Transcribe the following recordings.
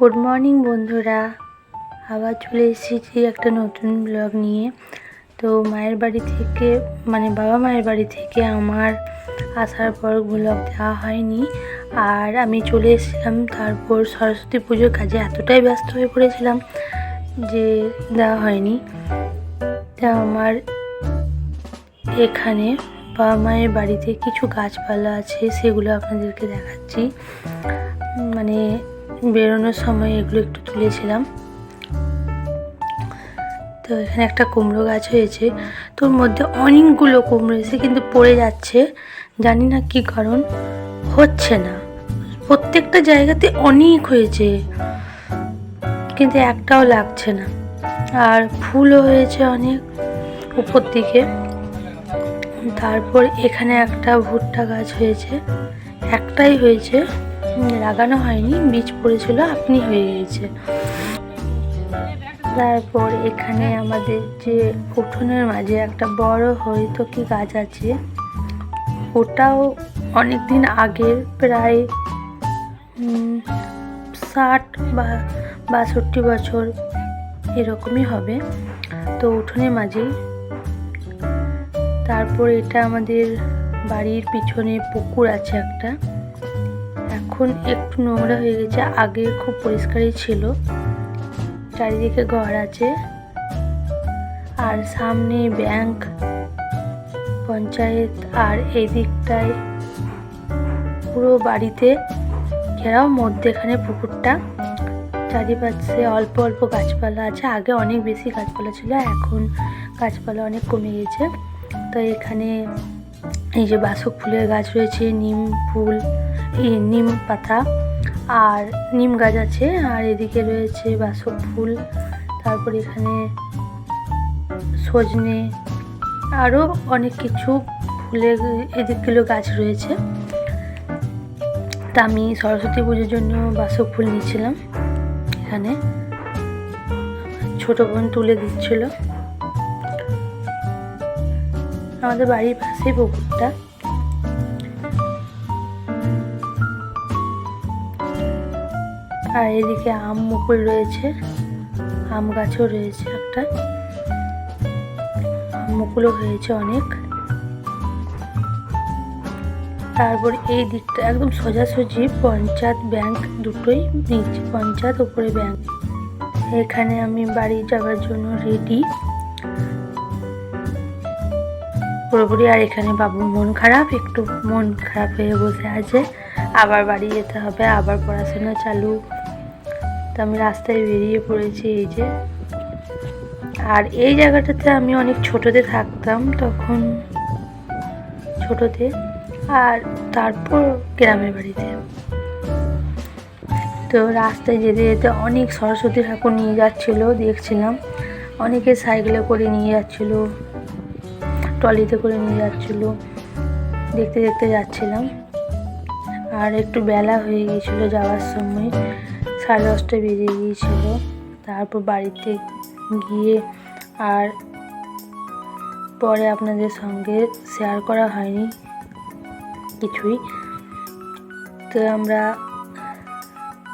Good morning বন্ধুরা। আবার চলে এসেছি একটা নতুন ব্লগ নিয়ে। তো মায়ের বাড়ি থেকে মানে বাবা মায়ের বাড়ি থেকে আমার আসার পর ব্লগ দেওয়া হয়নি। আর আমি চলে এসেছিলাম, তারপর সরস্বতী পুজোর কাজে এতটাই ব্যস্ত হয়ে পড়েছিলাম যে দেওয়া হয়নি। তা আমার এখানে বাবা মায়ের বাড়িতে কিছু গাছপালা আছে, সেগুলো আপনাদেরকে দেখাচ্ছি। মানে বেরোনোর সময় এগুলো একটু তুলেছিলাম। তো এখানে একটা কুমড়ো গাছ হয়েছে। তোর মধ্যে অনেকগুলো কুমড়ো এসে কিন্তু পড়ে যাচ্ছে। জানি না কি কারণ, হচ্ছে না। প্রত্যেকটা জায়গাতে অনেক হয়েছে, কিন্তু একটাও লাগছে না। আর ফুলও হয়েছে অনেক উপর দিকে। তারপর এখানে একটা ভুট্টা গাছ হয়েছে, একটাই হয়েছে। লাগানো হয়নি, বীজ পড়েছিল, আপনি হয়ে গেছে তারপর এখানে আমাদের যে উঠোনের মাঝে একটা বড় হরিতকি গাছ আছে, ওটাও অনেক দিন আগের প্রায় ষাট বা বাষট্টি বছর এরকমই হবে। তো উঠোনের মাঝেই। তারপর এটা আমাদের বাড়ির পিছনে পুকুর আছে একটা। এখন একটু নোংরা হয়ে গেছে, আগে খুব পরিষ্কারই ছিল। চারিদিকে ঘর আছে। আর সামনে ব্যাংক, পঞ্চায়েত, আর এই দিকটায় পুরো বাড়িতে ঘেরাও, মধ্যেখানে পুকুরটা। চারিপাশে অল্প অল্প গাছপালা আছে। আগে অনেক বেশি গাছপালা ছিল, এখন গাছপালা অনেক কমে গেছে। তো এখানে এই যে বাসক ফুলের গাছ রয়েছে, নিম ফুল নিম পাতা আর নিম গাছ আছে, আর এদিকে রয়েছে বাসক ফুল, তারপর এখানে সজনে আরও অনেক কিছু ফুলের এদিকগুলো গাছ রয়েছে। তা আমি সরস্বতী পুজোর জন্য বাসক ফুল নিয়েছিলাম এখানে ছোট বোন তুলে দিচ্ছিল। আমাদের বাড়ির পাশেই পুকুরটা। আর এদিকে আম মুকুল রয়েছে, আম গাছও রয়েছে একটা। আম মুকুলও হয়েছে অনেক। তারপর এই দিকটা একদম সোজাসুজি পঞ্চায়েত ব্যাংক দুটোই নিচে, পঞ্চায়েত উপরে ব্যাংক। এখানে আমি বাড়ি যাওয়ার জন্য রেডি পুরোপুরি আর এখানে বাবুর মন খারাপ, একটু মন খারাপ হয়ে বসে আছে। আবার বাড়ি যেতে হবে, আবার পড়াশোনা চালু। তো আমি রাস্তায় বেরিয়ে পড়েছি এই যে। আর এই জায়গাটাতে আমি অনেক ছোটতে থাকতাম তখন। ছোটতে। আর তারপর গ্রামের বাড়িতে। তো রাস্তায় যেতে যেতে অনেক সরস্বতী ঠাকুর নিয়ে যাচ্ছিল, দেখছিলাম। অনেকে সাইকেলে করে নিয়ে যাচ্ছিল, ট্রলিতে করে নিয়ে যাচ্ছিল, দেখতে দেখতে যাচ্ছিলাম। আর একটু বেলা হয়ে গিয়েছিল যাওয়ার সময়। সাড়ে দশটা বেজে গিয়েছিল। তারপর বাড়িতে গিয়ে আর পরে আপনাদের সঙ্গে শেয়ার করা হয়নি কিছুই। তো আমরা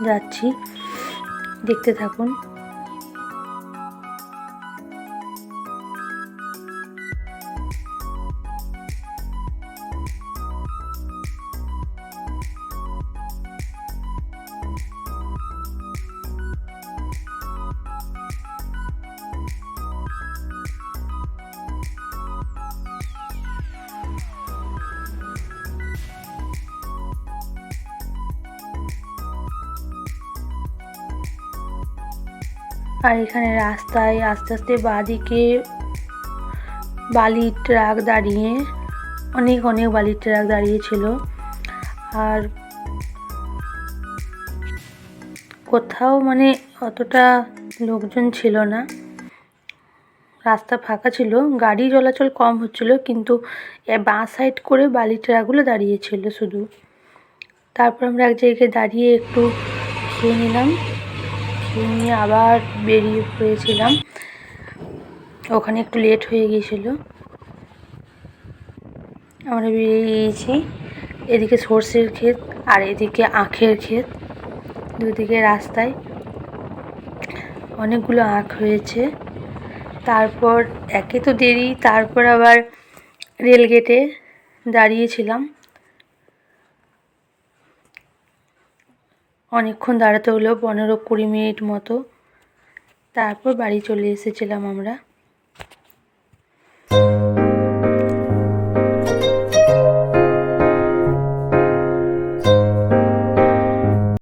যাচ্ছি। দেখতে থাকুন। আর এখানে রাস্তায় আস্তে আস্তে বাঁদিকে বালির ট্রাক দাঁড়িয়ে, অনেক অনেক বালির ট্রাক দাঁড়িয়ে ছিল আর কোথাও মানে অতটা লোকজন ছিল না। রাস্তা ফাঁকা ছিল, গাড়ি চলাচল কম হচ্ছিল, কিন্তু বাঁ সাইড করে বালি ট্রাকগুলো দাঁড়িয়েছিল শুধু। তারপর আমরা এক জায়গায় দাঁড়িয়ে একটু খেয়ে নিলাম। নিয়ে আবার বেরিয়ে পড়েছিলাম। ওখানে একটু লেট হয়ে গিয়েছিল। আমরা বেরিয়ে গিয়েছি। এদিকে সর্ষের ক্ষেত আর এদিকে আখের ক্ষেত। দুদিকে রাস্তায় অনেকগুলো আখ হয়েছে। তারপর, একে তো দেরি, তারপর আবার রেলগেটে দাঁড়িয়েছিলাম। অনেকক্ষণ দাঁড়াতে হলো পনেরো কুড়ি মিনিট মতো। তারপর বাড়ি চলে এসেছিলাম আমরা।